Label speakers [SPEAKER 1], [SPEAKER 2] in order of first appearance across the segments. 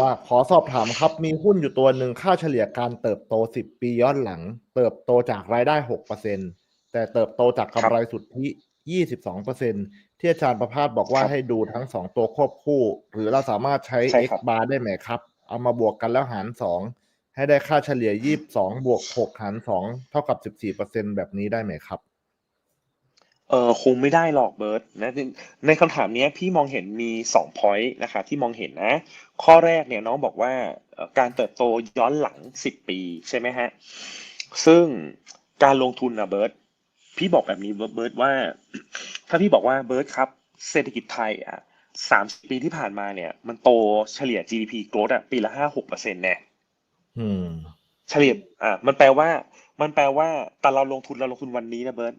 [SPEAKER 1] ว่าขอสอบถามครับ มีหุ้นอยู่ตัวหนึ่งค่าเฉลี่ยการเติบโต 10 ปีย้อนหลัง เติบโตจากรายได้ 6%แต่เติบโตจากกำไรสุทธิ 22%ที่อาจารย์ประภาสบอกว่า
[SPEAKER 2] ครับ
[SPEAKER 1] ให้ดูทั้ง 2 ตัวควบคู่ หรือเราสามารถใช้
[SPEAKER 2] ใช่
[SPEAKER 1] x
[SPEAKER 2] ครับ
[SPEAKER 1] bar ได้ไหมครับ เอามาบวกกันแล้วหาร 2 ให้ได้ค่าเฉลี่ย 22 บวก 6 หาร 2 เท่ากับ 14%แบบนี้ได้ไหมครับ
[SPEAKER 2] เออคงไม่ได้หรอกเบิร์ตนะในในคำถามเนี้ยพี่มองเห็นมีสองพอยต์นะครับที่มองเห็นนะ ข้อแรกเนี่ยน้องบอกว่าเอ่อการเติบโตย้อนหลังสิบปีใช่ไหมฮะ ซึ่งการลงทุนนะเบิร์ตพี่บอกแบบนี้เบิร์ตว่า ถ้าพี่บอกว่าเบิร์ตครับ เศรษฐกิจไทยอะสามปีที่ผ่านมาเนี่ย มันโตเฉลี่ย GDP growth อะปีละห้าหกเปอร์เซ็นต์แน่
[SPEAKER 1] อืม
[SPEAKER 2] เฉลี่ยอ่ามันแปลว่า มันแปลว่าแต่เราลงทุนเราลงทุนวันนี้นะเบิร์ต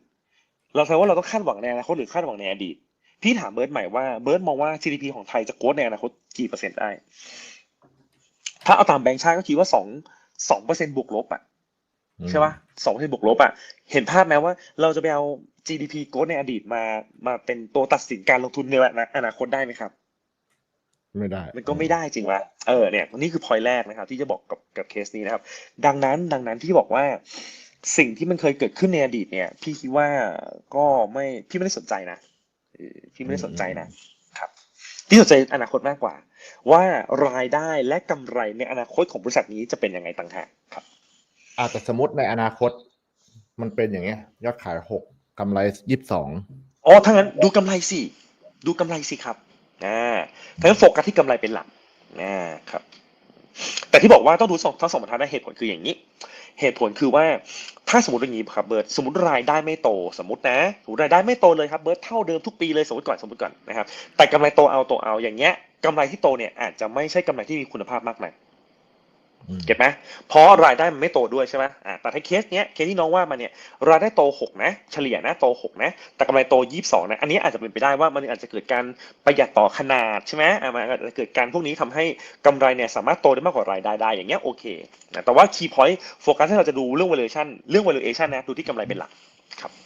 [SPEAKER 2] เราแปลว่าเราต้องคาดหวังในอนาคตหรือคาดหวังในอดีตพี่ถามเบิร์ตใหม่ว่าเบิร์ตมองว่า GDP ของไทยจะโกรธในอนาคตกี่เปอร์เซ็นต์ได้ ถ้าเอาตามแบงก์ชาติก็คิดว่าสองสองเปอร์เซ็นต์บวกลบอะใช่ปะสองเปอร์เซ็นต์บวกลบอะ เห็นภาพไหมว่าเราจะไปเอา GDP โกรธในอดีตมามาเป็นตัวตัดสินการลงทุนในอนาคตได้ไหมครับ
[SPEAKER 1] ไม่ได้
[SPEAKER 2] มันก็ไม่ได้จริงวะเออเนี่ยนี่คือพอยแรกนะครับ ที่จะบอกกับกับเคสนี้นะครับ ดังนั้นดังนั้นที่บอกว่า สิ่งที่มันเคยเกิดขึ้นในอดีตเนี่ย พี่คิดว่าก็ไม่พี่ไม่ได้สนใจนะเออพี่ไม่ได้สนใจนะครับพี่สนใจอนาคตมากกว่า ว่ารายได้และกำไรในอนาคตของบริษัทนี้จะเป็นยังไงต่างหากครับ
[SPEAKER 1] อาจจะสมมติในอนาคต มันเป็นอย่างเงี้ย ยอดขายหกกำไรยี่สิบสอง
[SPEAKER 2] อ๋อถ้างั้นดูกำไรสิดูกำไรสิครับอ่าถ้างั้นโฟกัสที่กำไรเป็นหลักอ่าครับ แต่ที่บอกว่าต้องดูสองทั้งสองบรรทัดนะเหตุผลคืออย่างนี้ เหตุผลคือว่าถ้าสมมติอย่างนี้ครับเบิร์ตสมมติรายได้ไม่โตสมมตินะสมมติรายได้ไม่โตเลยครับเบิร์ตเท่าเดิมทุกปีเลยสมมติก่อนสมมติก่อนนะครับแต่กำไรโตเอาโตเอาอย่างเงี้ยกำไรที่โตเนี่ยอาจจะไม่ใช่กำไรที่มีคุณภาพมากนัก เก็ตไหมเพราะรายได้มันไม่โตด้วยใช่ไหมอ่าแต่ถ้าเคสเนี้ยเคสที่น้องว่ามาเนี่ยรายได้โตหกนะ เฉลี่ยนะโตหกนะ แต่กำไรโตยี่สองนะ อันนี้อาจจะเป็นไปได้ว่ามันอาจจะเกิดการประหยัดต่อขนาดใช่ไหมอ่ามันอาจจะเกิดการพวกนี้ทำให้กำไรเนี่ยสามารถโตได้มากกว่ารายได้ได้อย่างเงี้ยโอเคนะแต่ว่า key point โฟกัสที่เราจะดูเรื่อง valuation เรื่อง valuation นะดูที่กำไรเป็นหลักครับ